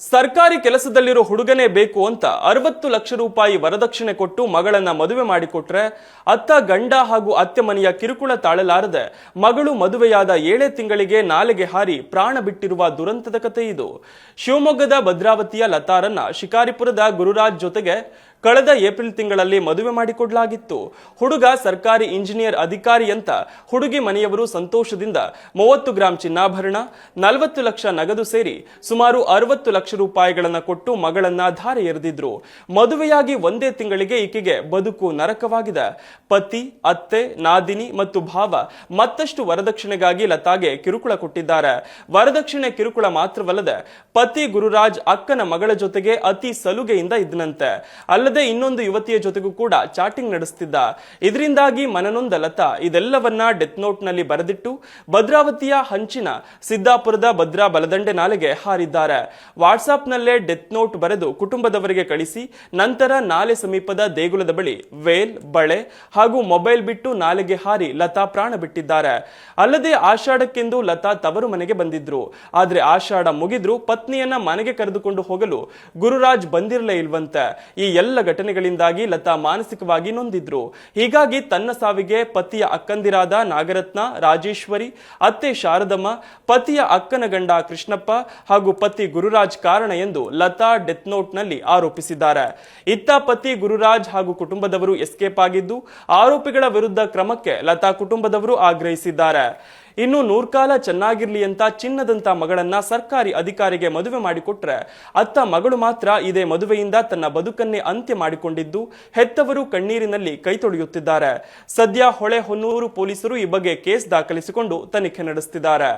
ಸರ್ಕಾರಿ ಕೆಲಸದಲ್ಲಿರೋ ಹುಡುಗನೇ ಬೇಕು ಅಂತ ಅರವತ್ತು ಲಕ್ಷ ರೂಪಾಯಿ ವರದಕ್ಷಿಣೆ ಕೊಟ್ಟು ಮಗಳನ್ನ ಮದುವೆ ಮಾಡಿಕೊಟ್ರೆ ಅತ್ತ ಗಂಡ ಹಾಗೂ ಅತ್ತೆ ಮನೆಯ ಕಿರುಕುಳ ತಾಳಲಾರದೆ ಮಗಳು ಮದುವೆಯಾದ ಏಳೇ ತಿಂಗಳಿಗೆ ನಾಲೆಗೆ ಹಾರಿ ಪ್ರಾಣ ಬಿಟ್ಟಿರುವ ದುರಂತದ ಕಥೆ ಇದು. ಶಿವಮೊಗ್ಗದ ಭದ್ರಾವತಿಯ ಲತಾರನ್ನ ಶಿಕಾರಿಪುರದ ಗುರುರಾಜ್ ಜೊತೆಗೆ ಕಳೆದ ಏಪ್ರಿಲ್ ತಿಂಗಳಲ್ಲಿ ಮದುವೆ ಮಾಡಿಕೊಡಲಾಗಿತ್ತು. ಹುಡುಗ ಸರ್ಕಾರಿ ಇಂಜಿನಿಯರ್ ಅಧಿಕಾರಿ ಅಂತ ಹುಡುಗಿ ಮನೆಯವರು ಸಂತೋಷದಿಂದ ಮೂವತ್ತು ಗ್ರಾಂ ಚಿನ್ನಾಭರಣ, ನಲವತ್ತು ಲಕ್ಷ ನಗದು ಸೇರಿ ಸುಮಾರು ಅರವತ್ತು ಲಕ್ಷ ರೂಪಾಯಿಗಳನ್ನು ಕೊಟ್ಟು ಮಗಳನ್ನ ಧಾರೆ ಎರೆದಿದ್ರು. ಮದುವೆಯಾಗಿ ಒಂದೇ ತಿಂಗಳಿಗೆ ಈಕೆಗೆ ಬದುಕು ನರಕವಾಗಿದೆ. ಪತಿ, ಅತ್ತೆ, ನಾದಿನಿ ಮತ್ತು ಭಾವ ಮತ್ತಷ್ಟು ವರದಕ್ಷಿಣೆಗಾಗಿ ಲತಾಗೆ ಕಿರುಕುಳ ಕೊಟ್ಟಿದ್ದಾರೆ. ವರದಕ್ಷಿಣೆ ಕಿರುಕುಳ ಮಾತ್ರವಲ್ಲದೆ ಪತಿ ಗುರುರಾಜ್ ಅಕ್ಕನ ಮಗಳ ಜೊತೆಗೆ ಅತಿ ಸಲುಗೆಯಿಂದ ಇದ್ದನಂತೆ ಅಲ್ಲದೆ ಇನ್ನೊಂದು ಯುವತಿಯ ಜೊತೆಗೂ ಕೂಡ ಚಾಟಿಂಗ್ ನಡೆಸ್ತಿದ್ದ. ಇದರಿಂದಾಗಿ ಮನನೊಂದ ಲತಾ ಇದೆಲ್ಲವನ್ನ ಡೆತ್ ನೋಟ್ನಲ್ಲಿ ಬರೆದಿಟ್ಟು ಭದ್ರಾವತಿಯ ಹಂಚಿನ ಸಿದ್ದಾಪುರದ ಭದ್ರಾ ಬಲದಂಡೆ ನಾಲೆಗೆ ಹಾರಿದ್ದಾರೆ. ವಾಟ್ಸಾಪ್ ನಲ್ಲೇ ಡೆತ್ ನೋಟ್ ಬರೆದು ಕುಟುಂಬದವರಿಗೆ ಕಳಿಸಿ, ನಂತರ ನಾಲೆ ಸಮೀಪದ ದೇಗುಲದ ಬಳಿ ವೇಲ್, ಬಳೆ ಹಾಗೂ ಮೊಬೈಲ್ ಬಿಟ್ಟು ನಾಲೆಗೆ ಹಾರಿ ಲತಾ ಪ್ರಾಣ ಬಿಟ್ಟಿದ್ದಾರೆ. ಅಲ್ಲದೆ ಆಷಾಢಕ್ಕೆಂದು ಲತಾ ತವರು ಮನೆಗೆ ಬಂದಿದ್ರು. ಆದ್ರೆ ಆಷಾಢ ಮುಗಿದ್ರು, ಪತ್ನಿಯನ್ನ ಮನೆಗೆ ಕರೆದುಕೊಂಡು ಹೋಗಲು ಗುರುರಾಜ್ ಬಂದಿರಲೇ ಇಲ್ವಂತೆ. ಈ ಎಲ್ಲ ಘಟನೆಗಳಿಂದಾಗಿ ಲತಾ ಮಾನಸಿಕವಾಗಿ ನೊಂದಿದ್ರು. ಹೀಗಾಗಿ ತನ್ನ ಸಾವಿಗೆ ಪತಿಯ ಅಕ್ಕಂದಿರಾದ ನಾಗರತ್ನ, ರಾಜೇಶ್ವರಿ, ಅತ್ತೆ ಶಾರದಮ್ಮ, ಪತಿಯ ಅಕ್ಕನ ಗಂಡ ಕೃಷ್ಣಪ್ಪ ಹಾಗೂ ಪತಿ ಗುರುರಾಜ್ ಕಾರಣ ಎಂದು ಲತಾ ಡೆತ್ ನೋಟ್ನಲ್ಲಿ ಆರೋಪಿಸಿದ್ದಾರೆ. ಇತ್ತ ಪತಿ ಗುರುರಾಜ್ ಹಾಗೂ ಕುಟುಂಬದವರು ಎಸ್ಕೇಪ್ ಆಗಿದ್ದು, ಆರೋಪಿಗಳ ವಿರುದ್ಧ ಕ್ರಮಕ್ಕೆ ಲತಾ ಕುಟುಂಬದವರು ಆಗ್ರಹಿಸಿದ್ದಾರೆ. ಇನ್ನು ನೂರ್ಕಾಲ ಚೆನ್ನಾಗಿರ್ಲಿ ಅಂತ ಚಿನ್ನದಂತ ಮಗಳನ್ನ ಸರ್ಕಾರಿ ಅಧಿಕಾರಿಗೆ ಮದುವೆ ಮಾಡಿಕೊಟ್ರೆ ಅತ್ತ ಮಗಳು ಮಾತ್ರ ಇದೇ ಮದುವೆಯಿಂದ ತನ್ನ ಬದುಕನ್ನೇ ಅಂತ್ಯ ಮಾಡಿಕೊಂಡಿದ್ದು ಹೆತ್ತವರು ಕಣ್ಣೀರಿನಲ್ಲಿ ಕೈ ತೊಳೆಯುತ್ತಿದ್ದಾರೆ. ಸದ್ಯ ಹೊಳೆ ಹೊನ್ನೂರು ಪೊಲೀಸರು ಈ ಬಗ್ಗೆ ಕೇಸ್ ದಾಖಲಿಸಿಕೊಂಡು ತನಿಖೆ ನಡೆಸುತ್ತಿದ್ದಾರೆ